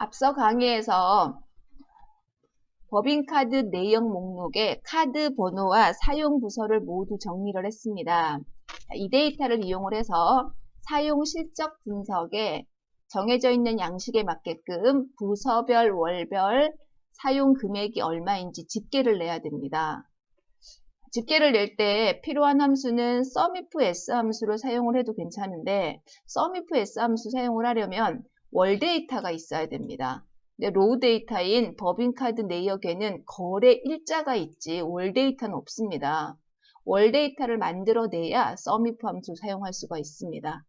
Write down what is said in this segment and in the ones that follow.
앞서 강의에서 법인카드 내역 목록에 카드 번호와 사용 부서를 모두 정리를 했습니다. 이 데이터를 이용을 해서 사용 실적 분석에 정해져 있는 양식에 맞게끔 부서별, 월별, 사용 금액이 얼마인지 집계를 내야 됩니다. 집계를 낼 때 필요한 함수는 sumif s 함수를 사용을 해도 괜찮은데 sumif s 함수 사용을 하려면 월 데이터가 있어야 됩니다. 근데 로우 데이터인 법인카드 내역에는 거래 일자가 있지 월 데이터는 없습니다. 월 데이터를 만들어내야 sumif 함수 사용할 수가 있습니다.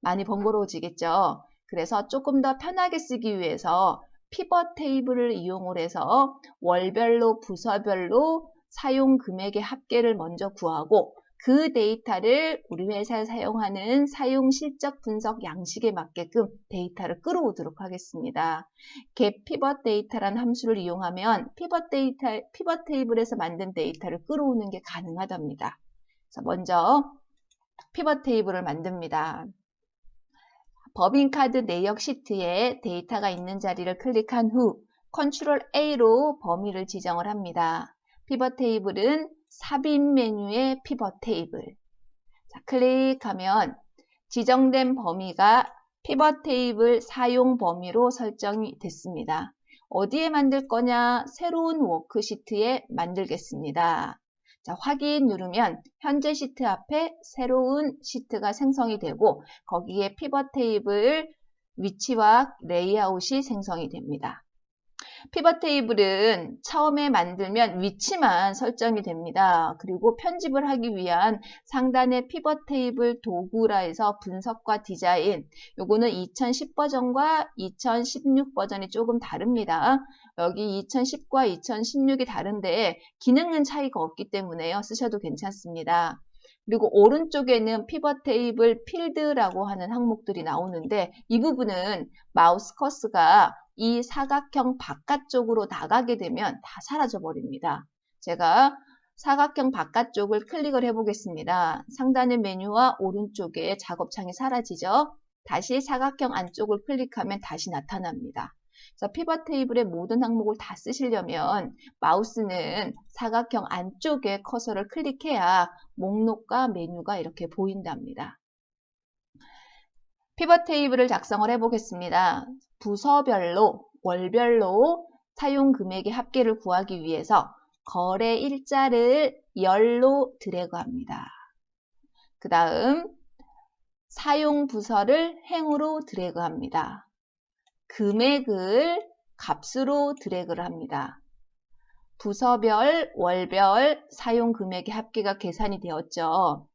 많이 번거로워지겠죠? 그래서 조금 더 편하게 쓰기 위해서 피벗 테이블을 이용을 해서 월별로 부서별로 사용 금액의 합계를 먼저 구하고 그 데이터를 우리 회사에 사용하는 사용 실적 분석 양식에 맞게끔 데이터를 끌어오도록 하겠습니다. get pivot 데이터라는 함수를 이용하면 pivot 데이터, pivot 테이블에서 만든 데이터를 끌어오는 게 가능하답니다. 자, 먼저 pivot 테이블을 만듭니다. 법인카드 내역 시트에 데이터가 있는 자리를 클릭한 후 컨트롤 A로 범위를 지정을 합니다. 피벗 테이블은 삽입 메뉴의 피벗 테이블. 자, 클릭하면 지정된 범위가 피벗 테이블 사용 범위로 설정이 됐습니다. 어디에 만들 거냐? 새로운 워크시트에 만들겠습니다. 자, 확인 누르면 현재 시트 앞에 새로운 시트가 생성이 되고 거기에 피벗 테이블 위치와 레이아웃이 생성이 됩니다. 피벗 테이블은 처음에 만들면 위치만 설정이 됩니다. 그리고 편집을 하기 위한 상단의 피벗 테이블 도구라 해서 분석과 디자인 요거는 2010 버전과 2016 버전이 조금 다릅니다. 여기 2010과 2016이 다른데 기능은 차이가 없기 때문에요. 쓰셔도 괜찮습니다. 그리고 오른쪽에는 피벗 테이블 필드라고 하는 항목들이 나오는데 이 부분은 마우스 커스가 이 사각형 바깥쪽으로 나가게 되면 다 사라져 버립니다. 제가 사각형 바깥쪽을 클릭을 해 보겠습니다. 상단의 메뉴와 오른쪽에 작업창이 사라지죠. 다시 사각형 안쪽을 클릭하면 다시 나타납니다. 그래서 피벗 테이블의 모든 항목을 다 쓰시려면 마우스는 사각형 안쪽에 커서를 클릭해야 목록과 메뉴가 이렇게 보인답니다. 피벗 테이블을 작성을 해보겠습니다. 부서별로, 월별로 사용 금액의 합계를 구하기 위해서 거래 일자를 열로 드래그합니다. 그 다음 사용 부서를 행으로 드래그합니다. 금액을 값으로 드래그를 합니다. 부서별, 월별 사용 금액의 합계가 계산이 되었죠.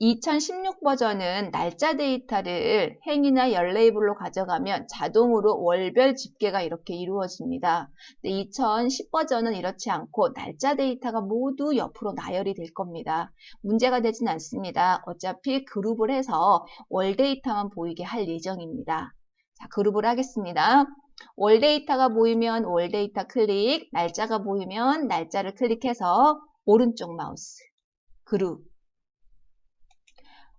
2016 버전은 날짜 데이터를 행이나 열 레이블로 가져가면 자동으로 월별 집계가 이렇게 이루어집니다. 2010 버전은 이렇지 않고 날짜 데이터가 모두 옆으로 나열이 될 겁니다. 문제가 되진 않습니다. 어차피 그룹을 해서 월 데이터만 보이게 할 예정입니다. 자, 그룹을 하겠습니다. 월 데이터가 보이면 월 데이터 클릭, 날짜가 보이면 날짜를 클릭해서 오른쪽 마우스 그룹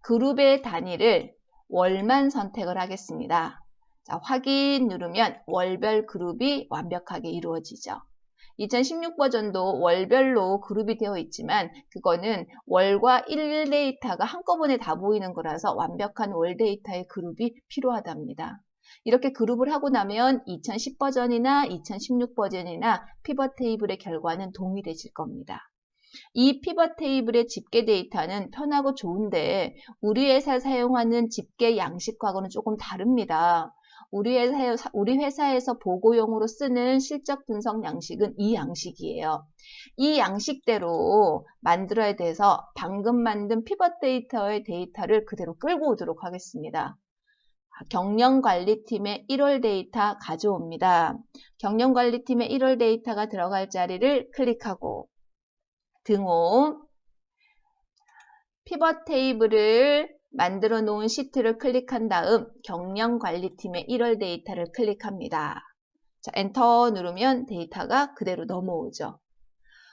그룹의 단위를 월만 선택을 하겠습니다. 자, 확인 누르면 월별 그룹이 완벽하게 이루어지죠. 2016 버전도 월별로 그룹이 되어 있지만 그거는 월과 일 데이터가 한꺼번에 다 보이는 거라서 완벽한 월 데이터의 그룹이 필요하답니다. 이렇게 그룹을 하고 나면 2010 버전이나 2016 버전이나 피벗 테이블의 결과는 동일해질 겁니다. 이 피벗 테이블의 집계 데이터는 편하고 좋은데 우리 회사 사용하는 집계 양식과는 조금 다릅니다. 우리, 회사, 우리 회사에서 보고용으로 쓰는 실적 분석 양식은 이 양식이에요. 이 양식대로 만들어야 돼서 방금 만든 피벗 데이터의 데이터를 그대로 끌고 오도록 하겠습니다. 경영관리팀의 1월 데이터 가져옵니다. 경영관리팀의 1월 데이터가 들어갈 자리를 클릭하고 등호 피벗 테이블을 만들어 놓은 시트를 클릭한 다음 경영관리팀의 1월 데이터를 클릭합니다. 자, 엔터 누르면 데이터가 그대로 넘어오죠.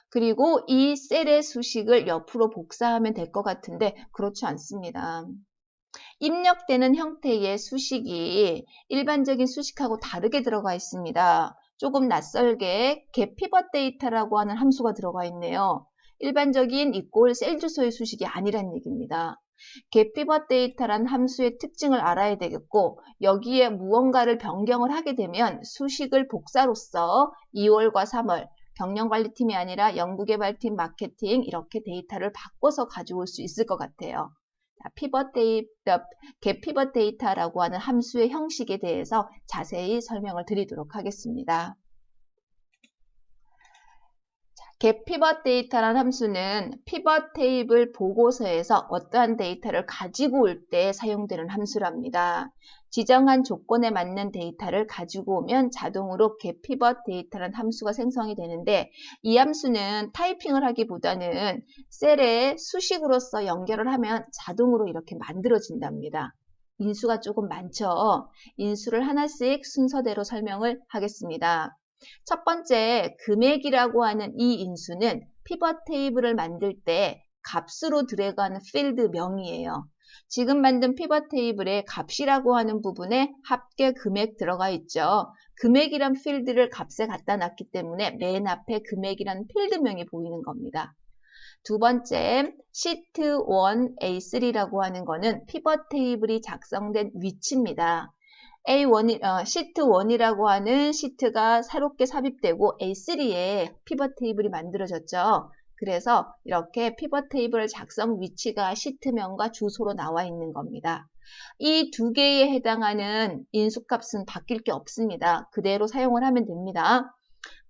그리고 이 셀의 수식을 옆으로 복사하면 될 것 같은데 그렇지 않습니다. 입력되는 형태의 수식이 일반적인 수식하고 다르게 들어가 있습니다. 조금 낯설게 get pivot data라고 하는 함수가 들어가 있네요. 일반적인 이꼴 셀 주소의 수식이 아니란 얘기입니다. pivot data란 함수의 특징을 알아야 되겠고 여기에 무언가를 변경을 하게 되면 수식을 복사로서 2월과 3월 경영관리팀이 아니라 연구개발팀, 마케팅 이렇게 데이터를 바꿔서 가져올 수 있을 것 같아요. 피벗 데이터, get pivot data라고 하는 함수의 형식에 대해서 자세히 설명을 드리도록 하겠습니다. Get pivot data라는 함수는 pivot 테이블 보고서에서 어떠한 데이터를 가지고 올 때 사용되는 함수랍니다. 지정한 조건에 맞는 데이터를 가지고 오면 자동으로 get pivot 데이터라는 함수가 생성이 되는데 이 함수는 타이핑을 하기보다는 셀에 수식으로서 연결을 하면 자동으로 이렇게 만들어진답니다. 인수가 조금 많죠. 인수를 하나씩 순서대로 설명을 하겠습니다. 첫 번째 금액이라고 하는 이 인수는 피벗 테이블을 만들 때 값으로 들어가는 필드 명이에요. 지금 만든 피벗 테이블에 값이라고 하는 부분에 합계 금액 들어가 있죠. 금액이란 필드를 값에 갖다 놨기 때문에 맨 앞에 금액이란 필드명이 보이는 겁니다. 두 번째, 시트 1 A3라고 하는 거는 피벗 테이블이 작성된 위치입니다. A1, 어, 시트 1이라고 하는 시트가 새롭게 삽입되고 A3에 피벗 테이블이 만들어졌죠. 그래서 이렇게 피벗 테이블 작성 위치가 시트명과 주소로 나와 있는 겁니다. 이 두 개에 해당하는 인수값은 바뀔 게 없습니다. 그대로 사용을 하면 됩니다.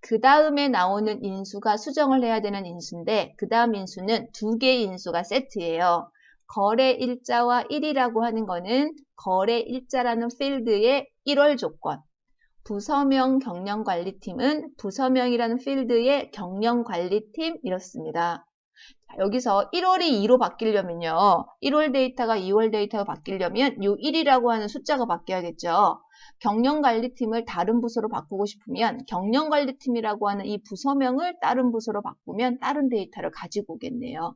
그 다음에 나오는 인수가 수정을 해야 되는 인수인데 그 다음 인수는 두 개의 인수가 세트예요. 거래 일자와 1이라고 하는 거는 거래 일자라는 필드의 1월 조건. 부서명 경영관리팀은 부서명이라는 필드의 경영관리팀 이렇습니다. 여기서 1월이 2로 바뀌려면요. 1월 데이터가 2월 데이터가 바뀌려면 이 1이라고 하는 숫자가 바뀌어야겠죠. 경영관리팀을 다른 부서로 바꾸고 싶으면 경영관리팀이라고 하는 이 부서명을 다른 부서로 바꾸면 다른 데이터를 가지고 오겠네요.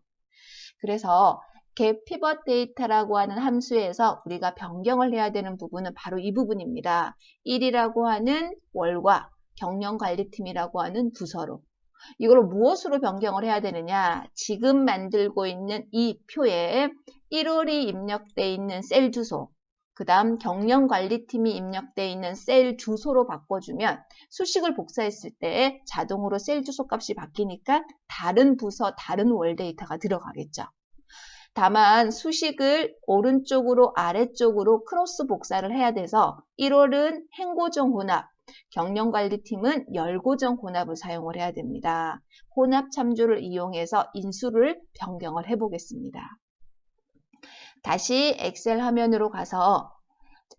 그래서 get pivot data라고 하는 함수에서 우리가 변경을 해야 되는 부분은 바로 이 부분입니다. 1이라고 하는 월과 경영관리팀이라고 하는 부서로 이걸 무엇으로 변경을 해야 되느냐 지금 만들고 있는 이 표에 1월이 입력되어 있는 셀 주소 그 다음 경영관리팀이 입력되어 있는 셀 주소로 바꿔주면 수식을 복사했을 때 자동으로 셀 주소 값이 바뀌니까 다른 부서 다른 월 데이터가 들어가겠죠. 다만 수식을 오른쪽으로 아래쪽으로 크로스 복사를 해야 돼서 1월은 행고정 혼합, 경영관리팀은 열고정 혼합을 사용을 해야 됩니다. 혼합 참조를 이용해서 인수를 변경을 해보겠습니다. 다시 엑셀 화면으로 가서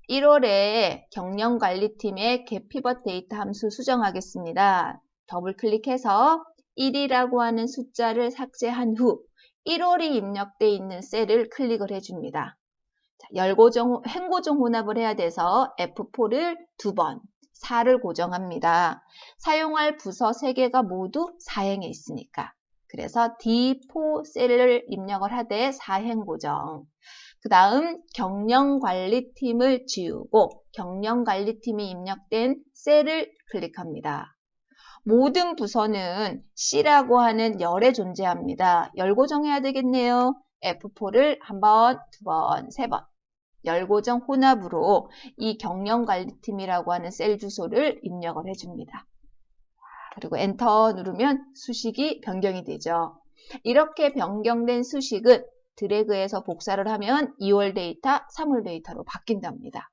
1월에 경영관리팀의 getPivot 데이터 함수 수정하겠습니다. 더블 클릭해서 1이라고 하는 숫자를 삭제한 후 1월이 입력되어 있는 셀을 클릭을 해줍니다. 자, 열고정, 행고정 혼합을 해야 돼서 F4를 두 번, 4를 고정합니다. 사용할 부서 3개가 모두 4행에 있으니까. 그래서 D4 셀을 입력을 하되 4행 고정. 그 다음 경영관리팀을 지우고 경영관리팀이 입력된 셀을 클릭합니다. 모든 부서는 C라고 하는 열에 존재합니다. 열 고정해야 되겠네요. F4를 한 번, 두 번, 세 번. 열 고정 혼합으로 이 경영관리팀이라고 하는 셀 주소를 입력을 해줍니다. 그리고 엔터 누르면 수식이 변경이 되죠. 이렇게 변경된 수식은 드래그해서 복사를 하면 2월 데이터, 3월 데이터로 바뀐답니다.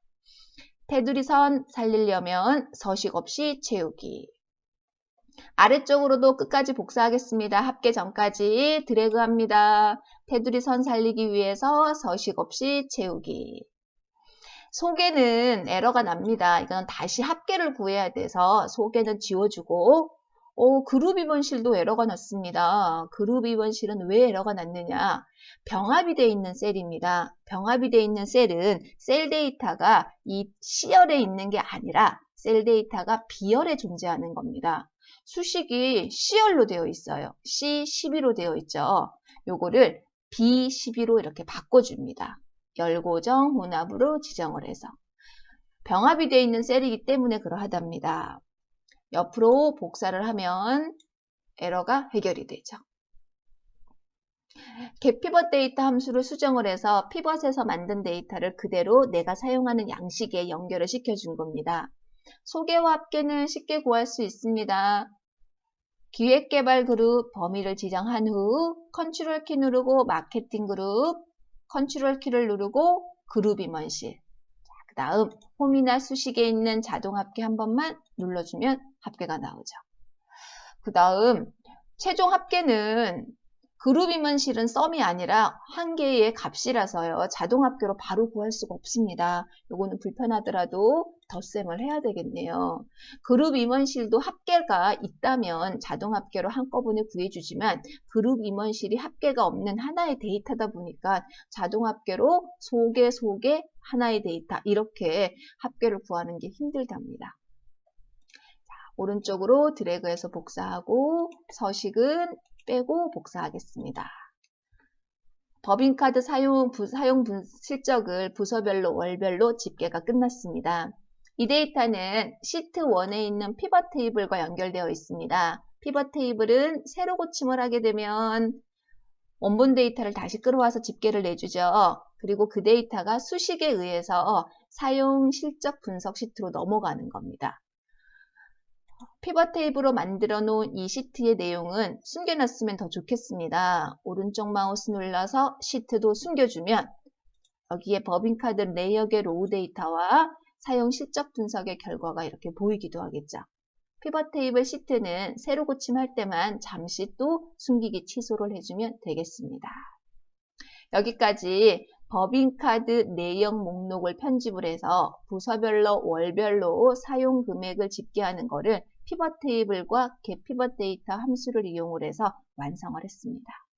테두리 선 살리려면 서식 없이 채우기. 아래쪽으로도 끝까지 복사하겠습니다. 합계 전까지 드래그합니다. 테두리 선 살리기 위해서 서식 없이 채우기. 소개는 에러가 납니다. 이건 다시 합계를 구해야 돼서 소개는 지워주고 오, 그룹 입원실도 에러가 났습니다. 그룹 입원실은 왜 에러가 났느냐? 병합이 되어 있는 셀입니다. 병합이 되어 있는 셀은 셀 데이터가 이 C열에 있는 게 아니라 셀 데이터가 B열에 존재하는 겁니다. 수식이 C열로 되어 있어요. C12로 되어 있죠. 요거를 B12로 이렇게 바꿔줍니다. 열고정 혼합으로 지정을 해서 병합이 되어 있는 셀이기 때문에 그러하답니다. 옆으로 복사를 하면 에러가 해결이 되죠. pivot 데이터 함수를 수정을 해서 피벗에서 만든 데이터를 그대로 내가 사용하는 양식에 연결을 시켜준 겁니다. 소개와 합계는 쉽게 구할 수 있습니다. 기획개발 그룹 범위를 지정한 후 컨트롤 키 누르고 마케팅 그룹 컨트롤 키를 누르고 그룹 임원실 그 다음 홈이나 수식에 있는 자동 합계 한 번만 눌러주면 합계가 나오죠. 그 다음 최종 합계는 그룹 임원실은 썸이 아니라 한 개의 값이라서요. 자동 합계로 바로 구할 수가 없습니다. 요거는 불편하더라도 덧셈을 해야 되겠네요. 그룹 임원실도 합계가 있다면 자동 합계로 한꺼번에 구해주지만 그룹 임원실이 합계가 없는 하나의 데이터다 보니까 자동 합계로 소개 소개 하나의 데이터 이렇게 합계를 구하는 게 힘들답니다. 오른쪽으로 드래그해서 복사하고 서식은 빼고 복사하겠습니다. 법인카드 사용, 부, 사용 분, 실적을 부서별로 월별로 집계가 끝났습니다. 이 데이터는 시트 1에 있는 피벗 테이블과 연결되어 있습니다. 피벗 테이블은 새로 고침을 하게 되면 원본 데이터를 다시 끌어와서 집계를 내주죠. 그리고 그 데이터가 수식에 의해서 사용 실적 분석 시트로 넘어가는 겁니다. 피벗 테이블로 만들어 놓은 이 시트의 내용은 숨겨놨으면 더 좋겠습니다. 오른쪽 마우스 눌러서 시트도 숨겨주면 여기에 법인카드 내역의 로우 데이터와 사용 실적 분석의 결과가 이렇게 보이기도 하겠죠. 피벗 테이블 시트는 새로 고침할 때만 잠시 또 숨기기 취소를 해주면 되겠습니다. 여기까지 법인카드 내역 목록을 편집을 해서 부서별로 월별로 사용 금액을 집계하는 것을 피벗 테이블과 get 피벗 데이터 함수를 이용을 해서 완성을 했습니다.